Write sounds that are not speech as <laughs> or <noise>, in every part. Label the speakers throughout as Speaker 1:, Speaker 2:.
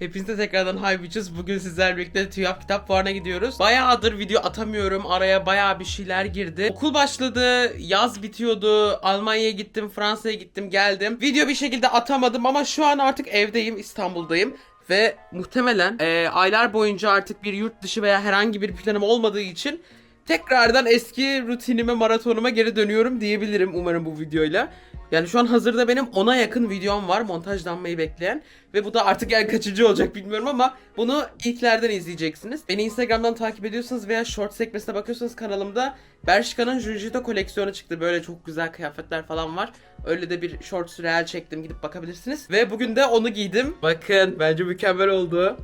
Speaker 1: Hepinize tekrardan hi bitches. Bugün sizlerle birlikte TÜYAP kitap fuarına gidiyoruz. Bayağıdır video atamıyorum. Araya bayağı bir şeyler girdi. Okul başladı. Yaz bitiyordu. Almanya'ya gittim. Fransa'ya gittim. Geldim. Video bir şekilde atamadım ama şu an artık evdeyim. İstanbul'dayım. Ve muhtemelen e, aylar boyunca artık bir yurt dışı veya herhangi bir planım olmadığı için tekrardan eski rutinime, maratonuma geri dönüyorum diyebilirim umarım bu videoyla. Yani şu an hazırda benim 10'a yakın videom var montajlanmayı bekleyen. Ve bu da artık yani kaçıncı olacak bilmiyorum ama bunu ilklerden izleyeceksiniz. Beni Instagram'dan takip ediyorsanız veya short sekmesine bakıyorsanız kanalımda Bershka'nın Jujito koleksiyonu çıktı. Böyle çok güzel kıyafetler falan var. Öyle de bir short real çektim gidip bakabilirsiniz. Ve bugün de onu giydim. Bakın bence mükemmel oldu.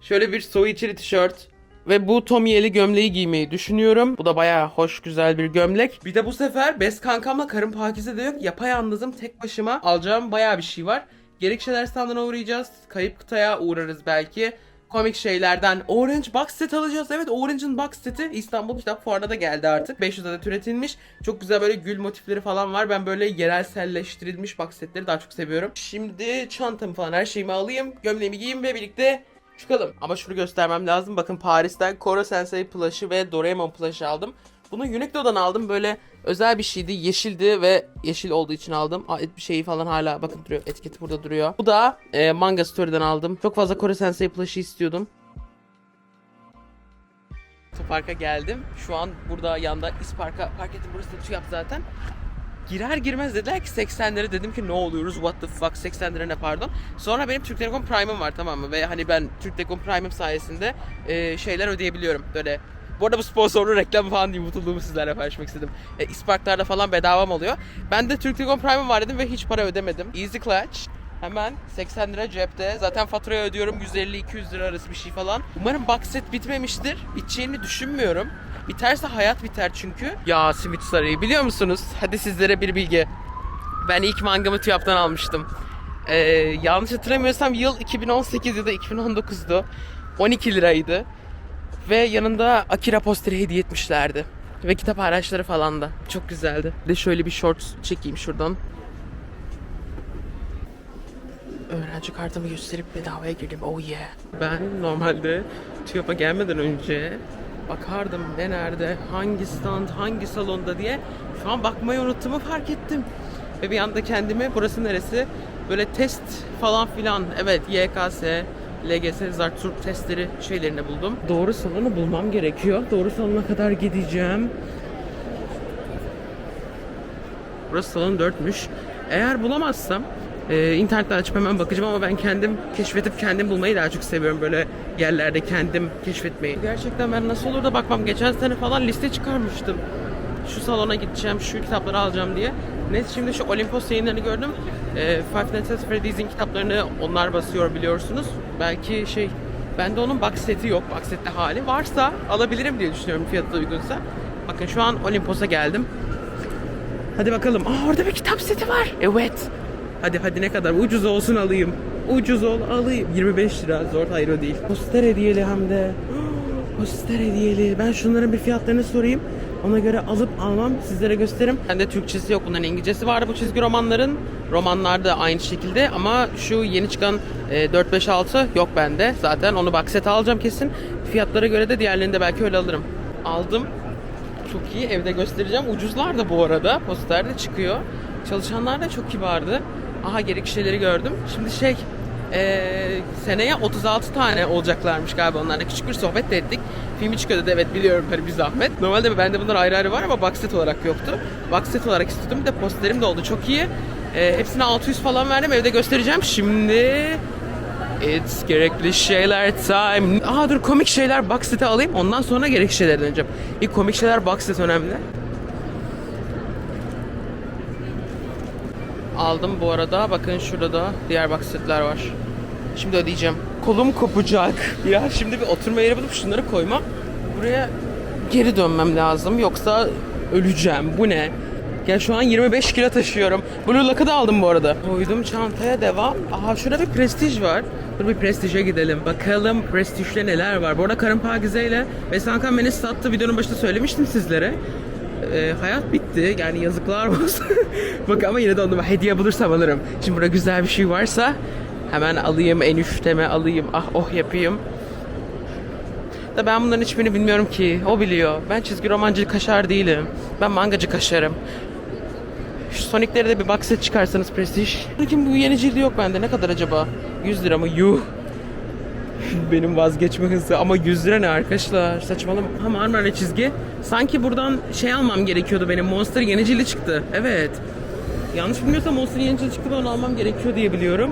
Speaker 1: Şöyle bir soğuk içili tişört. Ve bu Tommy'li gömleği giymeyi düşünüyorum. Bu da bayağı hoş güzel bir gömlek. Bir de bu sefer best kankamla karım pakize de yok. Yapayalnızım tek başıma alacağım bayağı bir şey var. Gerek şeyler standına uğrayacağız. Kayıp kıtaya uğrarız belki. Komik şeylerden Orange Box Set alacağız. Evet Orange'ın Box Set'i İstanbul Kitap Fuarı'na da geldi artık. 500 adet üretilmiş. Çok güzel böyle gül motifleri falan var. Ben böyle yerelselleştirilmiş box setleri daha çok seviyorum. Şimdi çantamı falan her şeyimi alayım. Gömleğimi giyeyim ve birlikte çıkalım. Ama şunu göstermem lazım. Bakın Paris'ten Koro Sensei plush'ı ve Doraemon plush'ı aldım. Bunu Uniqlo'dan aldım. Böyle özel bir şeydi. Yeşildi ve yeşil olduğu için aldım. Bir şeyi falan hala bakın duruyor. Etiketi burada duruyor. Bu da e, Manga Story'den aldım. Çok fazla Koro Sensei plush'ı istiyordum. Otoparka geldim. Şu an burada yanda İspark'a park ettim. Burası da TÜYAP zaten. Girer girmez dediler ki 80 lira dedim ki ne oluyoruz what the fuck 80 lira ne pardon. Sonra benim Türk Telekom Prime'ım var tamam mı ve hani ben Türk Telekom Prime'ım sayesinde e, şeyler ödeyebiliyorum böyle. Bu arada bu sponsorlu reklam falan değil mutluluğumu sizlerle paylaşmak istedim. E, İsparklarda falan bedavam oluyor. Ben de Türk Telekom Prime'ım var dedim ve hiç para ödemedim. Easy Clutch. Hemen 80 lira cepte. Zaten faturayı ödüyorum 150-200 lira arası bir şey falan. Umarım box set bitmemiştir. Biteceğini düşünmüyorum. Biterse hayat biter çünkü. Ya Simit Sarayı biliyor musunuz? Hadi sizlere bir bilgi. Ben ilk mangamı TÜYAP'tan almıştım. Ee, yanlış hatırlamıyorsam yıl 2018 ya da 2019'du. 12 liraydı. Ve yanında Akira posteri hediye etmişlerdi. Ve kitap araçları falan da. Çok güzeldi. Bir de şöyle bir short çekeyim şuradan. Öğrenci kartımı gösterip bedavaya girdim. Oh yeah. Ben normalde TÜYAP'a gelmeden önce bakardım ne nerede, hangi stand, hangi salonda diye. Şu an bakmayı unuttuğumu fark ettim. Ve bir anda kendimi burası neresi? Böyle test falan filan. Evet YKS, LGS, Zartürk testleri şeylerini buldum. Doğru salonu bulmam gerekiyor. Doğru salona kadar gideceğim. Burası salon 4'müş. Eğer bulamazsam e, internetten açıp hemen bakacağım ama ben kendim keşfedip kendim bulmayı daha çok seviyorum böyle yerlerde kendim keşfetmeyi. Gerçekten ben nasıl olur da bakmam geçen sene falan liste çıkarmıştım. Şu salona gideceğim, şu kitapları alacağım diye. Neyse şimdi şu Olympus yayınlarını gördüm. E, Five Nights at Freddy's'in kitaplarını onlar basıyor biliyorsunuz. Belki şey bende onun box seti yok. Box setli hali varsa alabilirim diye düşünüyorum fiyatı uygunsa. Bakın şu an Olympus'a geldim. Hadi bakalım. Aa orada bir kitap seti var. Evet. Hadi hadi ne kadar ucuz olsun alayım. Ucuz ol alayım. 25 lira zor hayır o değil. Poster hediyeli hem de. <gasps> Poster hediyeli. Ben şunların bir fiyatlarını sorayım. Ona göre alıp almam sizlere gösteririm. Bende Türkçesi yok bunların İngilizcesi vardı bu çizgi romanların. Romanlar da aynı şekilde ama şu yeni çıkan e, 4 5 6 yok bende. Zaten onu box set alacağım kesin. Fiyatlara göre de diğerlerini de belki öyle alırım. Aldım. Çok iyi evde göstereceğim. Ucuzlar da bu arada. Poster de çıkıyor. Çalışanlar da çok kibardı. Aha gerek şeyleri gördüm. Şimdi şey eee, seneye 36 tane olacaklarmış galiba onlarla. Küçük bir sohbet de ettik. Filmi çıkıyor dedi evet biliyorum hani bir zahmet. Normalde bende bunlar ayrı ayrı var ama box set olarak yoktu. Box set olarak. Bir de posterim de oldu. Çok iyi. Eee, hepsine 600 falan verdim. Evde göstereceğim. Şimdi It's gerekli şeyler time. Aha dur komik şeyler box alayım. Ondan sonra gerekli şeyler döneceğim. İlk komik şeyler box set önemli. Aldım bu arada. Bakın şurada da diğer box setler var. Şimdi ödeyeceğim. Kolum kopacak. Ya şimdi bir oturma yeri bulup şunları koymam. Buraya geri dönmem lazım. Yoksa öleceğim. Bu ne? Ya şu an 25 kilo taşıyorum. Blue Lock'ı da aldım bu arada. Koydum çantaya devam. Aha şurada bir prestij var. Dur bir prestije gidelim. Bakalım prestijde neler var. Bu arada Karın Pakize ile Vesankan beni sattı. Videonun başında söylemiştim sizlere. Ee, hayat bitti. Yani yazıklar olsun. <laughs> Bak ama yine de onu hediye bulursam alırım. Şimdi burada güzel bir şey varsa Hemen alayım enişteme alayım. Ah oh yapayım. Da ben bunların hiçbirini bilmiyorum ki. O biliyor. Ben çizgi romancı kaşar değilim. Ben mangacı kaşarım. Şu Sonic'lere de bir box set çıkarsanız prestij. Lakin bu yeni cildi yok bende. Ne kadar acaba? 100 lira mı? Yuh. <laughs> Benim vazgeçme hızı ama 100 lira ne arkadaşlar saçmalama. Marmara çizgi. Sanki buradan şey almam gerekiyordu benim. Monster yeni cildi çıktı. Evet. Yanlış bilmiyorsam Monster yeni cildi çıktı ben onu almam gerekiyor diye biliyorum.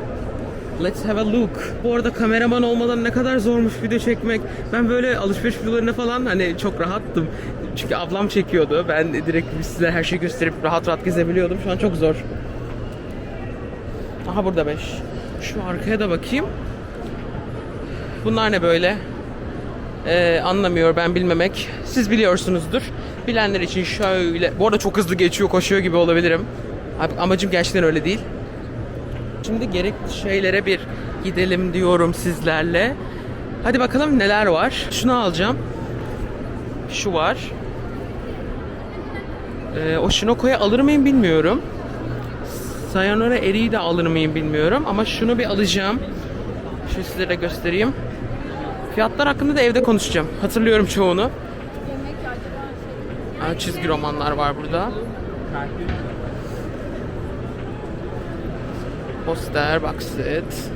Speaker 1: Let's have a look. Bu arada kameraman olmadan ne kadar zormuş video çekmek. Ben böyle alışveriş videolarına falan hani çok rahattım. Çünkü ablam çekiyordu. Ben direkt size her şeyi gösterip rahat rahat gezebiliyordum. Şu an çok zor. Aha burada 5. Şu arkaya da bakayım. Bunlar ne böyle? Ee, anlamıyor ben bilmemek. Siz biliyorsunuzdur. Bilenler için şöyle... Bu arada çok hızlı geçiyor, koşuyor gibi olabilirim. Abi, amacım gerçekten öyle değil. Şimdi gerekli şeylere bir gidelim diyorum sizlerle. Hadi bakalım neler var. Şunu alacağım. Şu var. Ee, o Shinoko'yu alır mıyım bilmiyorum. Sayonara eriği de alır mıyım bilmiyorum. Ama şunu bir alacağım. Şu sizlere göstereyim. Fiyatlar hakkında da evde konuşacağım. Hatırlıyorum çoğunu. Aa, çizgi romanlar var burada. Poster, box set.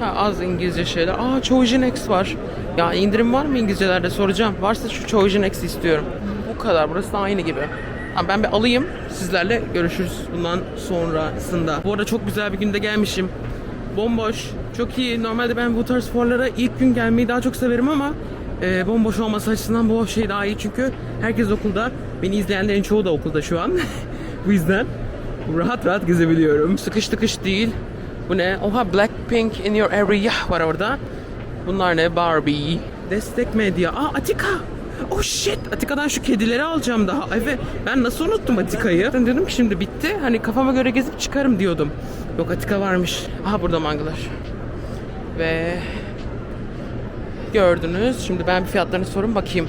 Speaker 1: Ha, az İngilizce şeyler. Aa Choujin X var. Ya indirim var mı İngilizcelerde soracağım. Varsa şu Choujin X istiyorum. Bu kadar. Burası da aynı gibi. Ha, ben bir alayım. Sizlerle görüşürüz bundan sonrasında. Bu arada çok güzel bir günde gelmişim. Bomboş. Çok iyi. Normalde ben bu tarz fuarlara ilk gün gelmeyi daha çok severim ama e, bomboş olması açısından bu şey daha iyi çünkü herkes okulda. Beni izleyenlerin çoğu da okulda şu an. <laughs> bu yüzden rahat rahat gezebiliyorum. Sıkış tıkış değil. Bu ne? Oha Blackpink in your area var orada. Bunlar ne? Barbie. Destek medya. Aa Atika. Oh shit. Atika'dan şu kedileri alacağım daha. Evet. Ben nasıl unuttum Atika'yı? Dedim ki şimdi bitti. Hani kafama göre gezip çıkarım diyordum. Yok Atika varmış. Aha burada mangalar. Ve gördünüz. Şimdi ben bir fiyatlarını sorun bakayım.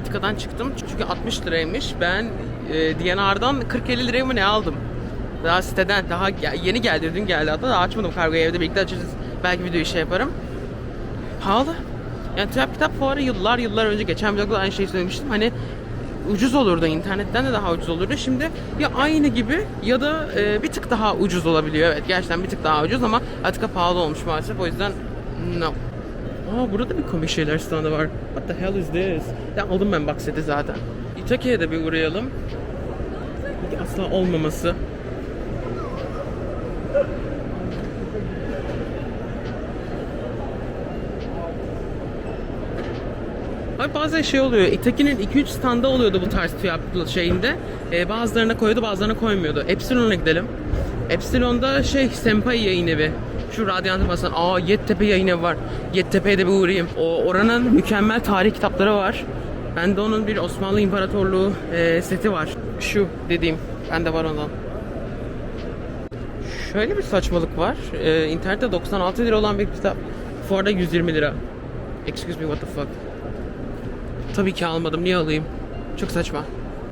Speaker 1: Atika'dan çıktım çünkü 60 liraymış. Ben e, DNR'dan 40-50 liraya mı ne aldım? Daha siteden daha yeni geldi dün geldi hatta daha açmadım kargoyu evde birlikte açacağız. Belki videoyu şey yaparım. Pahalı. Yani TÜYAP kitap fuarı yıllar yıllar önce geçen vlogda aynı şeyi söylemiştim. Hani ucuz olurdu internetten de daha ucuz olurdu. Şimdi ya aynı gibi ya da e, bir tık daha ucuz olabiliyor. Evet gerçekten bir tık daha ucuz ama Atika pahalı olmuş maalesef. O yüzden no. Aa burada bir komik şeyler standı var. What the hell is this? Ya aldım ben box zaten. İtaki'ye de bir uğrayalım. Asla olmaması. Abi bazen şey oluyor. Itaki'nin 2-3 standa oluyordu bu tarz fiyatlı şeyinde. Ee, bazılarına koyuyordu bazılarına koymuyordu. Epsilon'a gidelim. Epsilon'da şey Senpai yayın evi. Şu Radyant'ı basan. Aa Yeditepe yayın evi var. Yeditepe'ye de bir uğrayayım. O oranın mükemmel tarih kitapları var. Bende onun bir Osmanlı İmparatorluğu e, seti var. Şu dediğim. Bende var ondan. Şöyle bir saçmalık var. Ee, internette 96 lira olan bir kitap. Fuarda 120 lira. Excuse me what the fuck. Tabii ki almadım. Niye alayım? Çok saçma.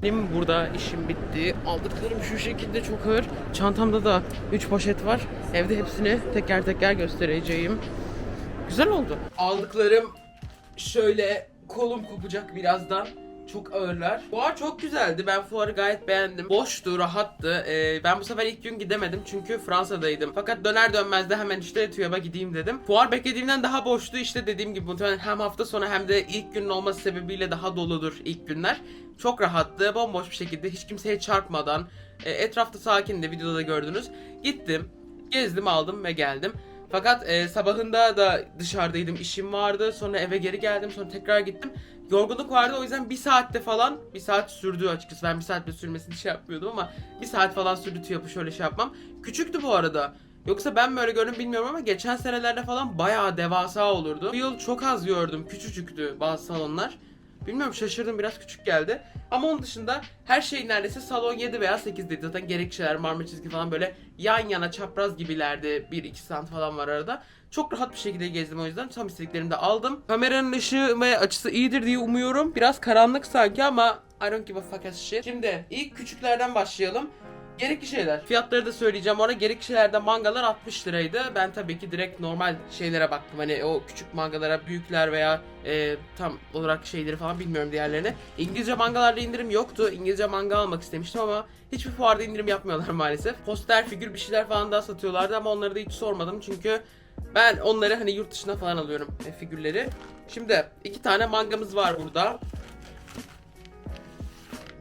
Speaker 1: Benim burada işim bitti. Aldıklarım şu şekilde çok ağır. Çantamda da 3 poşet var. Evde hepsini teker teker göstereceğim. Güzel oldu. Aldıklarım şöyle kolum kopacak birazdan. Çok ağırlar. Fuar çok güzeldi. Ben fuarı gayet beğendim. Boştu, rahattı. Ee, ben bu sefer ilk gün gidemedim çünkü Fransa'daydım. Fakat döner dönmez de hemen işte TÜYAB'a gideyim dedim. Fuar beklediğimden daha boştu. İşte dediğim gibi muhtemelen hem hafta sonu hem de ilk günün olması sebebiyle daha doludur ilk günler. Çok rahattı. Bomboş bir şekilde hiç kimseye çarpmadan. e, etrafta sakindi. Videoda da gördünüz. Gittim. Gezdim aldım ve geldim. Fakat e, sabahında da dışarıdaydım, işim vardı. Sonra eve geri geldim, sonra tekrar gittim. Yorgunluk vardı o yüzden bir saatte falan, bir saat sürdü açıkçası. Ben bir saatte sürmesini şey yapmıyordum ama bir saat falan sürdü TÜYAP'ı şöyle şey yapmam. Küçüktü bu arada. Yoksa ben mi öyle gördüm bilmiyorum ama geçen senelerde falan bayağı devasa olurdu. Bu yıl çok az gördüm, küçücüktü bazı salonlar. Bilmiyorum şaşırdım biraz küçük geldi. Ama onun dışında her şey neredeyse salon 7 veya 8'deydi. Zaten gerekçeler, marmara çizgi falan böyle yan yana çapraz gibilerdi. 1-2 sant falan var arada. Çok rahat bir şekilde gezdim o yüzden. Tam istediklerimi de aldım. Kameranın ışığı ve açısı iyidir diye umuyorum. Biraz karanlık sanki ama I don't give a fuck as shit. Şimdi ilk küçüklerden başlayalım. Gerekli şeyler. Fiyatları da söyleyeceğim ona. Gerekli şeylerde mangalar 60 liraydı. Ben tabii ki direkt normal şeylere baktım. Hani o küçük mangalara büyükler veya e, tam olarak şeyleri falan bilmiyorum diğerlerine. İngilizce mangalarda indirim yoktu. İngilizce manga almak istemiştim ama hiçbir fuarda indirim yapmıyorlar <laughs> maalesef. Poster, figür bir şeyler falan daha satıyorlardı ama onları da hiç sormadım çünkü ben onları hani yurt dışına falan alıyorum e, figürleri. Şimdi iki tane mangamız var burada.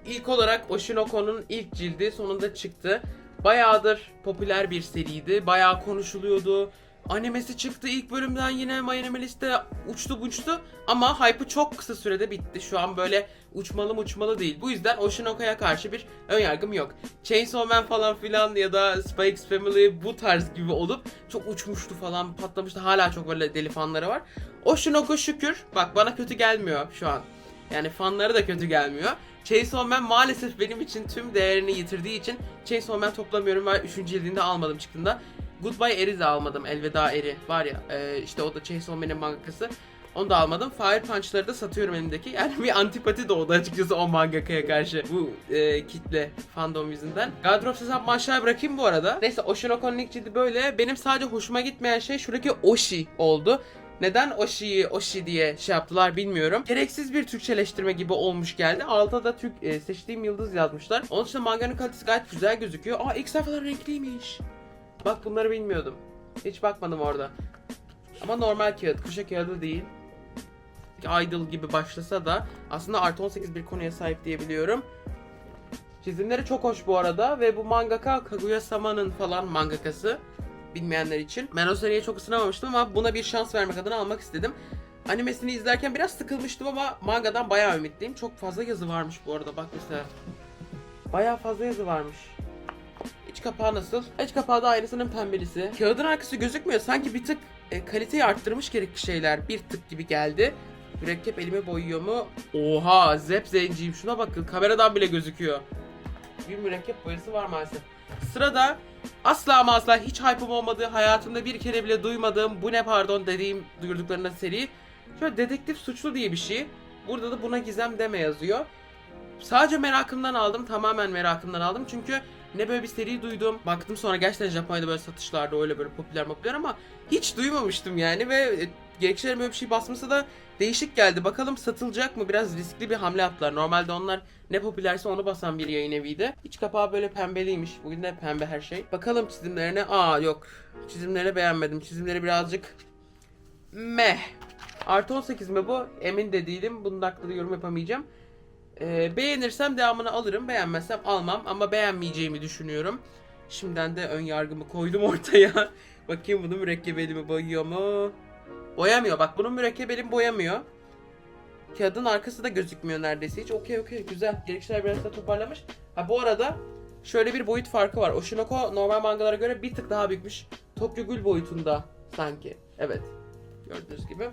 Speaker 1: İlk olarak Oshinoko'nun ilk cildi sonunda çıktı. Bayağıdır popüler bir seriydi. Bayağı konuşuluyordu. Animesi çıktı ilk bölümden yine My Anime uçtu buçtu ama hype'ı çok kısa sürede bitti. Şu an böyle uçmalı uçmalı değil. Bu yüzden Oshinoko'ya karşı bir ön yargım yok. Chainsaw Man falan filan ya da Spy X Family bu tarz gibi olup çok uçmuştu falan patlamıştı. Hala çok böyle deli fanları var. Oshinoko şükür bak bana kötü gelmiyor şu an. Yani fanları da kötü gelmiyor. Chainsaw Man maalesef benim için tüm değerini yitirdiği için Chainsaw Man toplamıyorum ve 3. cildinde almadım çıktığında. Goodbye Eri de almadım. Elveda Eri var ya e, işte o da Chainsaw Man'in mangakası. Onu da almadım. Fire Punch'ları da satıyorum elimdeki. Yani bir antipati doğdu açıkçası o mangakaya karşı. Bu e, kitle fandom yüzünden. Gardrop hesabımı aşağıya bırakayım bu arada. Neyse Oshinoko'nun ilk cildi böyle. Benim sadece hoşuma gitmeyen şey şuradaki Oshi oldu. Neden Oshi'yi Oshi diye şey yaptılar bilmiyorum. Gereksiz bir Türkçeleştirme gibi olmuş geldi. Altta da Türk e, seçtiğim yıldız yazmışlar. Onun dışında manganın kalitesi gayet güzel gözüküyor. Aa ilk sayfalar renkliymiş. Bak bunları bilmiyordum. Hiç bakmadım orada. Ama normal kağıt, kuşa kağıdı değil. Idol gibi başlasa da aslında artı 18 bir konuya sahip diyebiliyorum. Çizimleri çok hoş bu arada ve bu mangaka Kaguya Sama'nın falan mangakası bilmeyenler için. Ben o seriye çok ısınamamıştım ama buna bir şans vermek adına almak istedim. Animesini izlerken biraz sıkılmıştım ama mangadan bayağı ümitliyim. Çok fazla yazı varmış bu arada bak mesela. Bayağı fazla yazı varmış. İç kapağı nasıl? İç kapağı da aynısının pembelisi. Kağıdın arkası gözükmüyor. Sanki bir tık e, kaliteyi arttırmış gerekli şeyler. Bir tık gibi geldi. Mürekkep elimi boyuyor mu? Oha zep zenciyim. Şuna bakın kameradan bile gözüküyor. Bir mürekkep boyası var maalesef. Sırada asla ama asla hiç hype'ım olmadığı, hayatımda bir kere bile duymadığım bu ne pardon dediğim duyurduklarında seri. Şöyle dedektif suçlu diye bir şey. Burada da buna gizem deme yazıyor. Sadece merakımdan aldım. Tamamen merakımdan aldım. Çünkü ne böyle bir seri duydum. Baktım sonra gerçekten Japonya'da böyle satışlarda öyle böyle popüler popüler ama hiç duymamıştım yani ve e, gerekçelerin böyle bir şey basması da değişik geldi. Bakalım satılacak mı? Biraz riskli bir hamle yaptılar. Normalde onlar ne popülerse onu basan bir yayın eviydi. İç kapağı böyle pembeliymiş. Bugün de pembe her şey. Bakalım çizimlerine. Aa yok. Çizimlerini beğenmedim. Çizimleri birazcık meh. Artı 18 mi bu? Emin de değilim. Bunun hakkında yorum yapamayacağım. Ee, beğenirsem devamını alırım. Beğenmezsem almam. Ama beğenmeyeceğimi düşünüyorum. Şimdiden de ön yargımı koydum <laughs> ortaya. Bakayım bunun mürekkep elimi boyuyor mu? Boyamıyor. Bak bunun mürekkep elim boyamıyor. Kağıdın arkası da gözükmüyor neredeyse hiç. Okey okey güzel. Gerekçeler biraz da toparlamış. Ha bu arada şöyle bir boyut farkı var. Oshinoko normal mangalara göre bir tık daha büyükmüş. Tokyo Gül boyutunda sanki. Evet. Gördüğünüz gibi.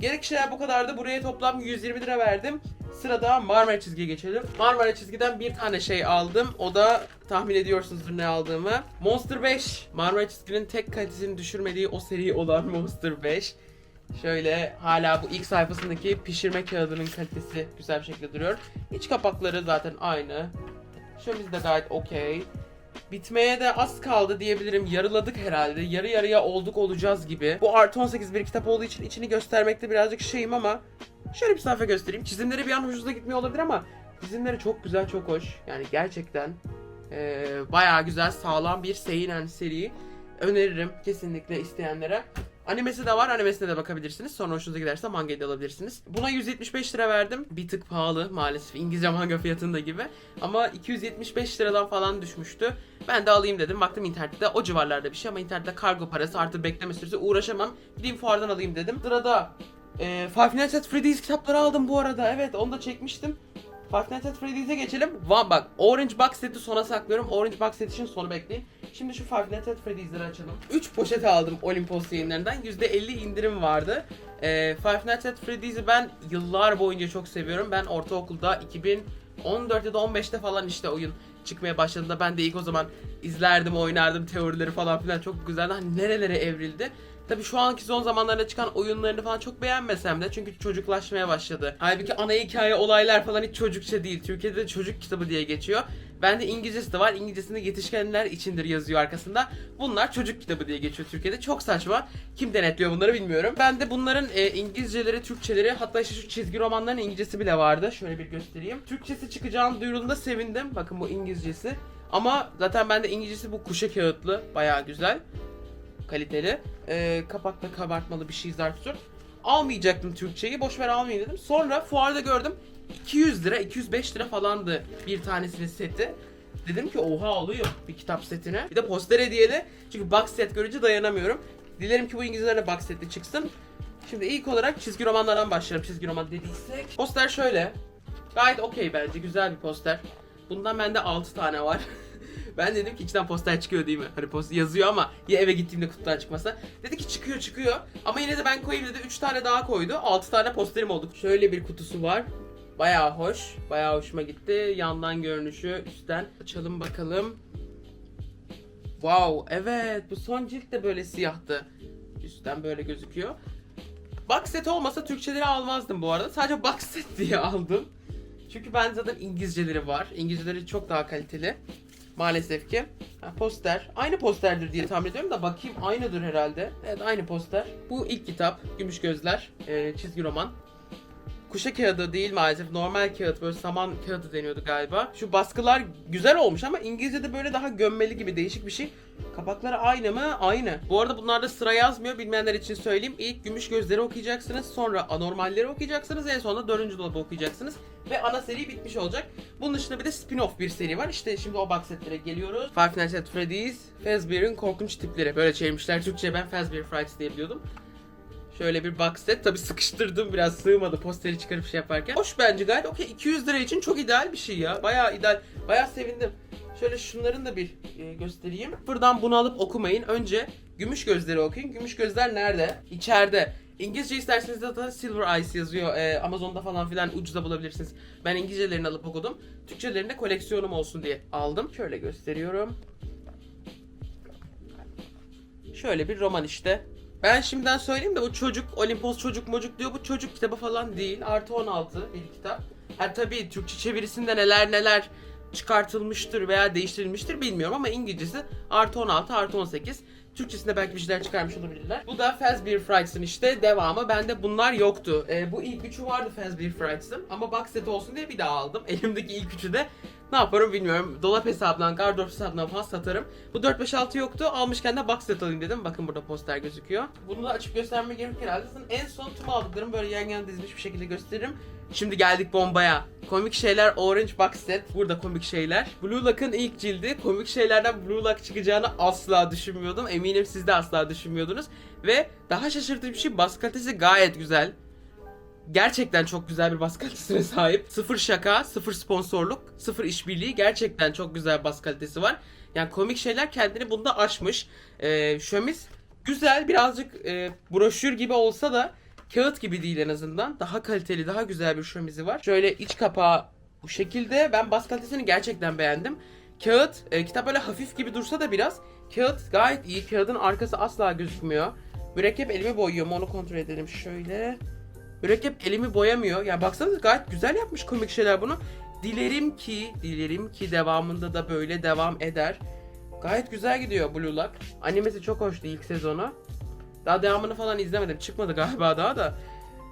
Speaker 1: Gerekçeler bu kadardı. Buraya toplam 120 lira verdim. Sırada Marmara çizgiye geçelim. Marmara çizgiden bir tane şey aldım. O da tahmin ediyorsunuzdur ne aldığımı. Monster 5. Marmara çizginin tek kalitesini düşürmediği o seri olan <laughs> Monster 5. Şöyle hala bu ilk sayfasındaki pişirme kağıdının kalitesi güzel bir şekilde duruyor. İç kapakları zaten aynı. Şöyle de gayet okey. Bitmeye de az kaldı diyebilirim. Yarıladık herhalde. Yarı yarıya olduk olacağız gibi. Bu artı 18 bir kitap olduğu için içini göstermekte birazcık şeyim ama şöyle bir sayfa göstereyim. Çizimleri bir an hoşunuza gitmiyor olabilir ama çizimleri çok güzel, çok hoş. Yani gerçekten eee bayağı güzel, sağlam bir seinen seri. Öneririm kesinlikle isteyenlere. Animesi de var. Animesine de bakabilirsiniz. Sonra hoşunuza giderse mangayı da alabilirsiniz. Buna 175 lira verdim. Bir tık pahalı maalesef. İngilizce manga fiyatında gibi. Ama 275 liradan falan düşmüştü. Ben de alayım dedim. Baktım internette o civarlarda bir şey ama internette kargo parası artı bekleme süresi uğraşamam. Gideyim fuardan alayım dedim. Sırada e, Five Nights at Freddy's kitapları aldım bu arada. Evet onu da çekmiştim. Five Nights at Freddy's'e geçelim. Va bak Orange Box seti sona saklıyorum. Orange Box set için sonu bekleyin. Şimdi şu Five Nights at Freddy's'leri açalım. 3 poşet aldım Olympus yayınlarından. %50 indirim vardı. Ee, Five Nights at Freddy's'i ben yıllar boyunca çok seviyorum. Ben ortaokulda 2014 ya da 15'te falan işte oyun çıkmaya başladığında ben de ilk o zaman izlerdim, oynardım teorileri falan filan çok güzeldi. Hani nerelere evrildi. Tabii şu anki son zamanlarda çıkan oyunlarını falan çok beğenmesem de çünkü çocuklaşmaya başladı. Halbuki ana hikaye olaylar falan hiç çocukça değil. Türkiye'de de çocuk kitabı diye geçiyor. Bende İngilizcesi de var. İngilizcesinde yetişkinler içindir yazıyor arkasında. Bunlar çocuk kitabı diye geçiyor Türkiye'de. Çok saçma. Kim denetliyor bunları bilmiyorum. Ben de bunların e, İngilizceleri, Türkçeleri hatta işte şu çizgi romanların İngilizcesi bile vardı. Şöyle bir göstereyim. Türkçesi çıkacağını duyurulduğunda sevindim. Bakın bu İngilizcesi. Ama zaten bende İngilizcesi bu kuşa kağıtlı. Bayağı güzel. Kaliteli. E, kapakta kabartmalı bir şey zarftır. Almayacaktım Türkçeyi. Boşver almayayım dedim. Sonra fuarda gördüm. 200 lira, 205 lira falandı bir tanesinin seti. Dedim ki oha alayım bir kitap setine. Bir de poster hediyeli. Çünkü box set görünce dayanamıyorum. Dilerim ki bu İngilizlere box setli çıksın. Şimdi ilk olarak çizgi romanlardan başlayalım. Çizgi roman dediysek. Poster şöyle. Gayet okey bence. Güzel bir poster. Bundan bende 6 tane var. <laughs> ben dedim ki içinden poster çıkıyor değil mi? Hani poster yazıyor ama ya eve gittiğimde kutudan çıkmasa. Dedi ki çıkıyor çıkıyor. Ama yine de ben koyayım dedi. 3 tane daha koydu. 6 tane posterim oldu. Şöyle bir kutusu var. Bayağı hoş. Bayağı hoşuma gitti. Yandan görünüşü, üstten açalım bakalım. Wow, evet. Bu son cilt de böyle siyahtı. Üstten böyle gözüküyor. Box set olmasa Türkçeleri almazdım bu arada. Sadece box set diye aldım. Çünkü ben zaten İngilizceleri var. İngilizceleri çok daha kaliteli. Maalesef ki. Ha, poster. Aynı posterdir diye tahmin ediyorum da bakayım aynıdır herhalde. Evet aynı poster. Bu ilk kitap. Gümüş Gözler. Ee, çizgi roman. Kuşa kağıdı değil maalesef. Normal kağıt böyle saman kağıdı deniyordu galiba. Şu baskılar güzel olmuş ama İngilizce'de böyle daha gömmeli gibi değişik bir şey. Kapakları aynı mı? Aynı. Bu arada bunlarda sıra yazmıyor. Bilmeyenler için söyleyeyim. İlk Gümüş Gözleri okuyacaksınız. Sonra Anormalleri okuyacaksınız. En sonunda Dördüncü Dolabı okuyacaksınız. Ve ana seri bitmiş olacak. Bunun dışında bir de spin-off bir seri var. İşte şimdi o box setlere geliyoruz. Five Nights at Freddy's, Fazbear'ın korkunç tipleri. Böyle çevirmişler. Türkçe ben Fazbear Frights diye biliyordum. Şöyle bir box set. Tabi sıkıştırdım biraz sığmadı posteri çıkarıp şey yaparken. Hoş bence gayet okey. 200 lira için çok ideal bir şey ya. Bayağı ideal. Bayağı sevindim. Şöyle şunların da bir e, göstereyim. Buradan bunu alıp okumayın. Önce gümüş gözleri okuyun. Gümüş gözler nerede? İçeride. İngilizce isterseniz de zaten Silver Eyes yazıyor. E, Amazon'da falan filan ucuza bulabilirsiniz. Ben İngilizcelerini alıp okudum. Türkçelerini de koleksiyonum olsun diye aldım. Şöyle gösteriyorum. Şöyle bir roman işte. Ben şimdiden söyleyeyim de bu çocuk, Olimpos çocuk mocuk diyor. Bu çocuk kitabı falan değil. Artı 16 bir kitap. Ha tabii Türkçe çevirisinde neler neler çıkartılmıştır veya değiştirilmiştir bilmiyorum ama İngilizcesi artı 16 artı 18. Türkçesinde belki bir şeyler çıkarmış olabilirler. Bu da Fazbear Frights'ın işte devamı. Bende bunlar yoktu. Ee, bu ilk üçü vardı Fazbear Frights'ın ama box set olsun diye bir daha aldım. <laughs> Elimdeki ilk üçü de ne yaparım bilmiyorum. Dolap hesabından, gardırop hesabından falan satarım. Bu 4-5-6 yoktu. Almışken de box set alayım dedim. Bakın burada poster gözüküyor. Bunu da açıp göstermeye gerek herhalde. En son tüm aldıklarımı böyle yan yana dizmiş bir şekilde gösteririm. Şimdi geldik bombaya. Komik şeyler Orange Box Set. Burada komik şeyler. Blue Lock'ın ilk cildi. Komik şeylerden Blue Lock çıkacağını asla düşünmüyordum. Eminim siz de asla düşünmüyordunuz. Ve daha şaşırtıcı bir şey baskı kalitesi gayet güzel. Gerçekten çok güzel bir baskı kalitesine sahip. Sıfır şaka, sıfır sponsorluk, sıfır işbirliği. Gerçekten çok güzel baskı kalitesi var. Yani komik şeyler kendini bunda aşmış. Ee, şömiz güzel birazcık e, broşür gibi olsa da kağıt gibi değil en azından. Daha kaliteli, daha güzel bir şömizi var. Şöyle iç kapağı bu şekilde. Ben baskı kalitesini gerçekten beğendim. Kağıt, e, kitap böyle hafif gibi dursa da biraz. Kağıt gayet iyi. Kağıdın arkası asla gözükmüyor. Mürekkep elimi boyuyor mu onu kontrol edelim şöyle. Mürekkep elimi boyamıyor. Ya baksanıza gayet güzel yapmış komik şeyler bunu. Dilerim ki, dilerim ki devamında da böyle devam eder. Gayet güzel gidiyor Blue Lock. Animesi çok hoştu ilk sezonu. Daha devamını falan izlemedim. Çıkmadı galiba daha da.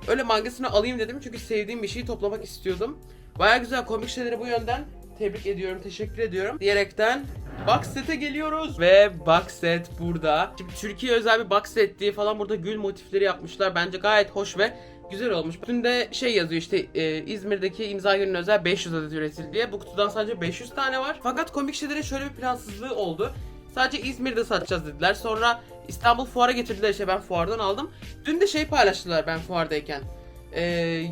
Speaker 1: Öyle mangasını alayım dedim çünkü sevdiğim bir şeyi toplamak istiyordum. Baya güzel komik şeyleri bu yönden tebrik ediyorum, teşekkür ediyorum. Diyerekten box set'e geliyoruz. Ve box set burada. Şimdi Türkiye özel bir box set diye falan burada gül motifleri yapmışlar. Bence gayet hoş ve güzel olmuş. Üstünde şey yazıyor işte e, İzmir'deki imza günün özel 500 adet üretildi diye. Bu kutudan sadece 500 tane var. Fakat komik şeylerin şöyle bir plansızlığı oldu. Sadece İzmir'de satacağız dediler. Sonra İstanbul fuara getirdiler işte ben fuardan aldım. Dün de şey paylaştılar ben fuardayken. Ee,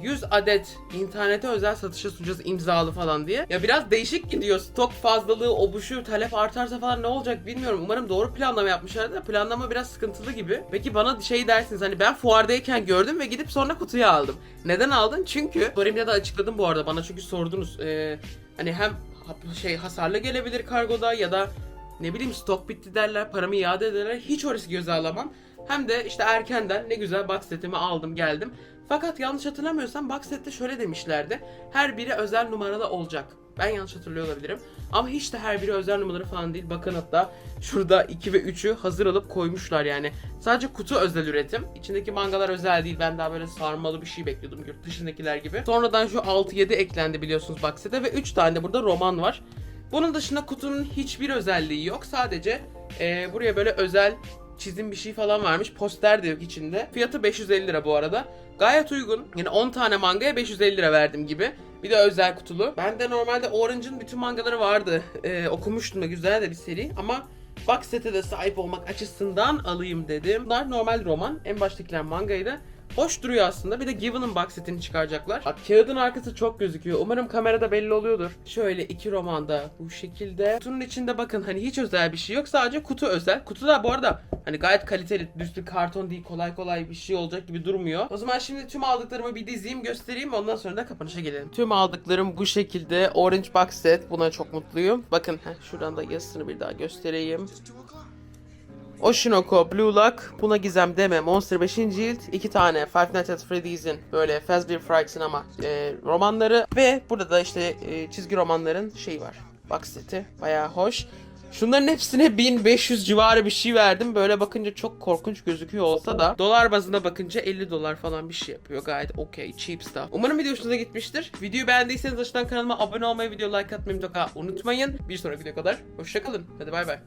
Speaker 1: 100 adet internete özel satışa sunacağız imzalı falan diye. Ya biraz değişik gidiyor. Stok fazlalığı, obuşu, talep artarsa falan ne olacak bilmiyorum. Umarım doğru planlama yapmışlardır da planlama biraz sıkıntılı gibi. Peki bana şey dersiniz hani ben fuardayken gördüm ve gidip sonra kutuya aldım. Neden aldın? Çünkü story'imde de açıkladım bu arada. Bana çünkü sordunuz. Ee, hani hem şey hasarlı gelebilir kargoda ya da ne bileyim stok bitti derler, paramı iade ederler. Hiç orası göze alamam. Hem de işte erkenden ne güzel box setimi aldım geldim. Fakat yanlış hatırlamıyorsam box sette şöyle demişlerdi. Her biri özel numaralı olacak. Ben yanlış hatırlıyor olabilirim. Ama hiç de her biri özel numaraları falan değil. Bakın hatta şurada 2 ve 3'ü hazır alıp koymuşlar yani. Sadece kutu özel üretim. İçindeki mangalar özel değil. Ben daha böyle sarmalı bir şey bekliyordum yurt dışındakiler gibi. Sonradan şu 6-7 eklendi biliyorsunuz box sete ve 3 tane de burada roman var. Bunun dışında kutunun hiçbir özelliği yok. Sadece eee, buraya böyle özel çizim bir şey falan varmış. Poster de yok içinde. Fiyatı 550 lira bu arada. Gayet uygun. Yani 10 tane mangaya 550 lira verdim gibi. Bir de özel kutulu. Bende normalde Orange'ın bütün mangaları vardı. <laughs> Ee, okumuştum da güzel de bir seri ama box sete de sahip olmak açısından alayım dedim. Bunlar normal roman. En baştakiler mangaydı. Hoş duruyor aslında. Bir de Given'ın box setini çıkaracaklar. Bak kağıdın arkası çok gözüküyor. Umarım kamerada belli oluyordur. Şöyle iki romanda bu şekilde. Kutunun içinde bakın hani hiç özel bir şey yok. Sadece kutu özel. Kutu da bu arada hani gayet kaliteli. Düz bir karton değil. Kolay kolay bir şey olacak gibi durmuyor. O zaman şimdi tüm aldıklarımı bir dizeyim göstereyim. Ondan sonra da kapanışa gelelim. Tüm aldıklarım bu şekilde. Orange box set. Buna çok mutluyum. Bakın heh, şuradan da yazısını bir daha göstereyim. Oshinoko, Blue Lock, Buna Gizem Deme, Monster 5. cilt, iki tane Five Nights at Freddy's'in böyle Fazbear Frights'in ama e, romanları ve burada da işte e, çizgi romanların şeyi var. Box seti. Bayağı hoş. Şunların hepsine 1500 civarı bir şey verdim. Böyle bakınca çok korkunç gözüküyor olsa da dolar bazında bakınca 50 dolar falan bir şey yapıyor. Gayet okey, cheap stuff. Umarım video hoşunuza gitmiştir. Videoyu beğendiyseniz aşağıdan kanalıma abone olmayı, video like atmayı mutlaka unutmayın. Bir sonraki video kadar hoşçakalın. Hadi bay bay.